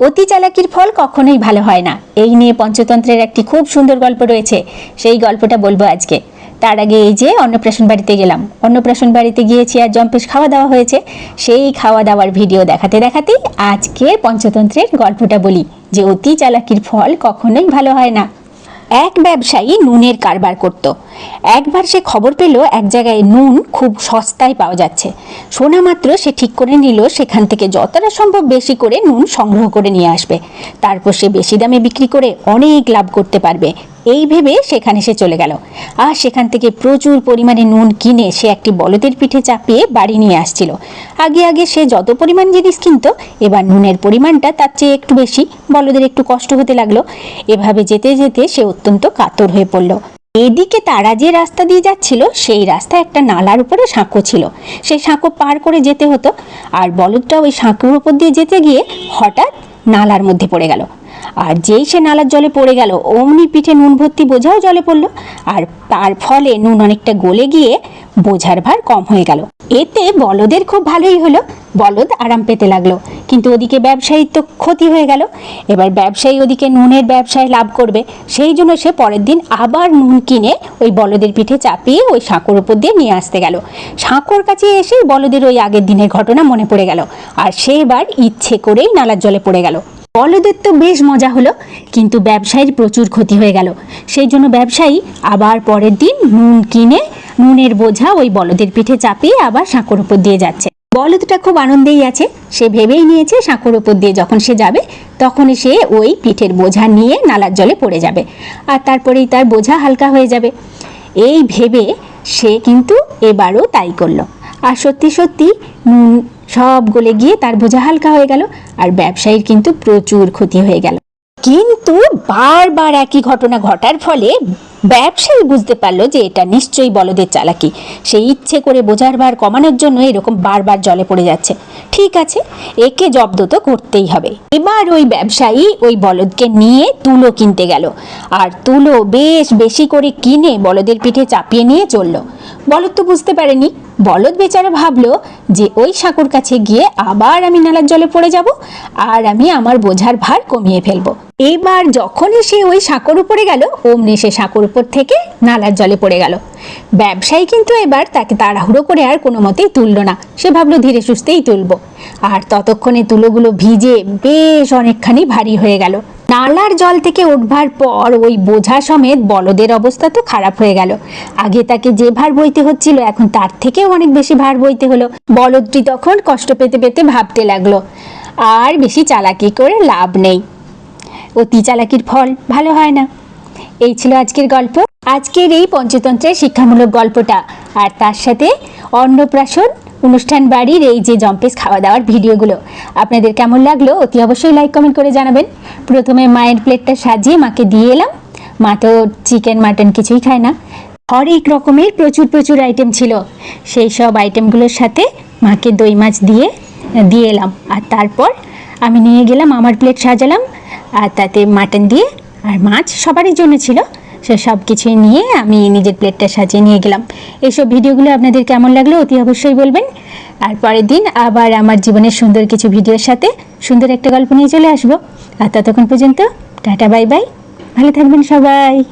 অতি চালাকির ফল কখনোই ভালো হয় না। এই নিয়ে পঞ্চতন্ত্রের একটি খুব সুন্দর গল্প রয়েছে। সেই গল্পটা বলব আজকে। তার আগে এই যে অন্নপ্রাশন বাড়িতে গেলাম। অন্নপ্রাশন বাড়িতে গিয়েছি আর জম্পেশ খাওয়া দাওয়া হয়েছে। সেই খাওয়া দাওয়ার ভিডিও দেখাতে দেখাতেই আজকে পঞ্চতন্ত্রের গল্পটা বলি যে অতি চালাকির ফল কখনোই ভালো হয় না। এক ব্যবসায়ী নুনের কারবার করত। একবার সে খবর পেল এক জায়গায় নুন খুব সস্তায় পাওয়া যাচ্ছে। শোনা মাত্র সে ঠিক করে নিল, সেখান থেকে যতটা সম্ভব বেশি করে নুন সংগ্রহ করে নিয়ে আসবে। তারপর সে বেশি দামে বিক্রি করে অনেক লাভ করতে পারবে। এই ভেবে সেখানে সে চলে গেল। আর সেখান থেকে প্রচুর পরিমাণে নুন কিনে সে একটি বলদের পিঠে চাপিয়ে বাড়ি নিয়ে আসছিল। আগে আগে সে যত পরিমাণ জিনিস কিনতো, এবার নুনের পরিমাণটা তার চেয়ে একটু বেশি। বলদের একটু কষ্ট হতে লাগল। এভাবে যেতে যেতে সে অত্যন্ত কাতর হয়ে পড়ল। এদিকে তারা যে রাস্তা দিয়ে যাচ্ছিল, সেই রাস্তায় একটা নালার উপরে সাঁকো ছিল। সেই সাঁকো পার করে যেতে হতো। আর বলদটা ওই সাঁকোর উপর দিয়ে যেতে গিয়ে হঠাৎ নালার মধ্যে পড়ে গেল। আর যেই সে নালার জলে পড়ে গেল, অমনি পিঠে নুন ভর্তি বোঝাও জলে পড়ল। আর তার ফলে নুন অনেকটা গলে গিয়ে বোঝার ভার কম হয়ে গেল। এতে বলদের খুব ভালোই হলো। বলদ আরাম পেতে লাগল। কিন্তু ওদিকে ব্যবসায়ীর তো ক্ষতি হয়ে গেল। এবার ব্যবসায়ী ওদিকে নুনের ব্যবসায় লাভ করবে। সেই জন্য সে পরের দিন আবার নুন কিনে ওই বলদের পিঠে চাপিয়ে ওই সাঁকোর উপর দিয়ে নিয়ে আসতে গেল। সাঁকোর কাছে এসে বলদের ওই আগের দিনের ঘটনা মনে পড়ে গেল। আর সে এবার ইচ্ছে করেই নালার জলে পড়ে গেল। বলদের তো বেশ মজা হলো, কিন্তু ব্যবসায়ীর প্রচুর ক্ষতি হয়ে গেল। সেই জন্য ব্যবসায়ী আবার পরের দিন নুন কিনে নুনের বোঝা ওই বলদের পিঠে চাপিয়ে আবার সাঁকোর উপর দিয়ে যাচ্ছে। বলদটা খুব আনন্দেই আছে। সে ভেবেই নিয়েছে সাঁকোর উপর দিয়ে যখন সে যাবে, তখনই সে ওই পিঠের বোঝা নিয়ে নালার জলে পড়ে যাবে আর তারপরেই তার বোঝা হালকা হয়ে যাবে। এই ভেবে সে কিন্তু এবারও তাই করল। আর সত্যি সত্যি নুন সব গলে গিয়ে তার বোঝা হালকা হয়ে গেল আর ব্যবসায়ীর কিন্তু প্রচুর ক্ষতি হয়ে গেল। কিন্তু বারবার একই ঘটনা ঘটার ফলে ব্যবসায়ী বুঝতে পারল যে এটা নিশ্চয়ই বলদের চালাকি। সে ইচ্ছে করে বোঝার ভার কমানোর জন্য এরকম বারবার জলে পড়ে যাচ্ছে। ঠিক আছে, একে জব্দ তো করতেই হবে। এবার ওই ব্যবসায়ী ওই বলদকে নিয়ে তুলো কিনতে গেল। আর তুলো বেশ বেশি করে কিনে বলদের পিঠে চাপিয়ে নিয়ে চলল। বলদ তো বুঝতে পারেনি। বলদ বেচারা ভাবলো যে ওই সাঁকুর কাছে গিয়ে আবার আমি নালার জলে পড়ে যাব, আর আমি আমার বোঝার ভার কমিয়ে ফেলব। এবার যখনই সে ওই সাঁকোর উপরে গেল, অমনি সে সাঁকোর উপর থেকে নালার জলে পড়ে গেল। ব্যবসায়ী কিন্তু এবার তাকে তাড়াহুড়ো করে আর কোনো মতেই তুলল না। সে ভাবলো, ধীরে সুস্থেই তুলবো। আর ততক্ষণে তুলোগুলো ভিজে বেশ অনেকখানি ভারী হয়ে গেল। নালার জল থেকে উঠবার পর ওই বোঝা সমেত বলদের অবস্থা তো খারাপ হয়ে গেল। আগে তাকে যে ভার বইতে হচ্ছিল, এখন তার থেকেও অনেক বেশি ভার বইতে হলো। বলদটি তখন কষ্ট পেতে পেতে ভাবতে লাগল, আর বেশি চালাকি করে লাভ নেই। অতি চালাকির ফল, ভালো হয় না। এই ছিল আজকের গল্প। আজকের এই পঞ্চতন্ত্রের শিক্ষামূলক গল্পটা। আর তার সাথে অন্নপ্রাশন অনুষ্ঠান বাড়ির এই যে জম্পেস খাওয়া দাওয়ার ভিডিওগুলো। আপনাদের কেমন লাগল অতি অবশ্যই লাইক কমেন্ট করে জানাবেন। প্রথমে মায়ের প্লেটটা সাজিয়ে মাকে দিয়ে এলাম। মা তো চিকেন মাটন কিছুই খায় না। হরেক রকমের প্রচুর প্রচুর আইটেম ছিল। সেই সব আইটেমগুলোর সাথে মাকে দই মাছ দিয়ে দিয়ে এলাম। আর তারপর আমি নিয়ে গেলাম, আমার প্লেট সাজালাম। আর তাতে মাটন দিয়ে আর মাছ সবারই জন্য ছিল। সে সব কিছু নিয়ে আমি নিজের প্লেটটা সাজিয়ে নিয়ে গেলাম। এইসব ভিডিওগুলো আপনাদের কেমন লাগল অতি অবশ্যই বলবেন। আর পরের দিন আবার আমার জীবনের সুন্দর কিছু ভিডিওর সাথে সুন্দর একটা গল্প নিয়ে চলে আসব। আর ততক্ষণ পর্যন্ত টাটা, বাই বাই। ভালো থাকবেন সবাই।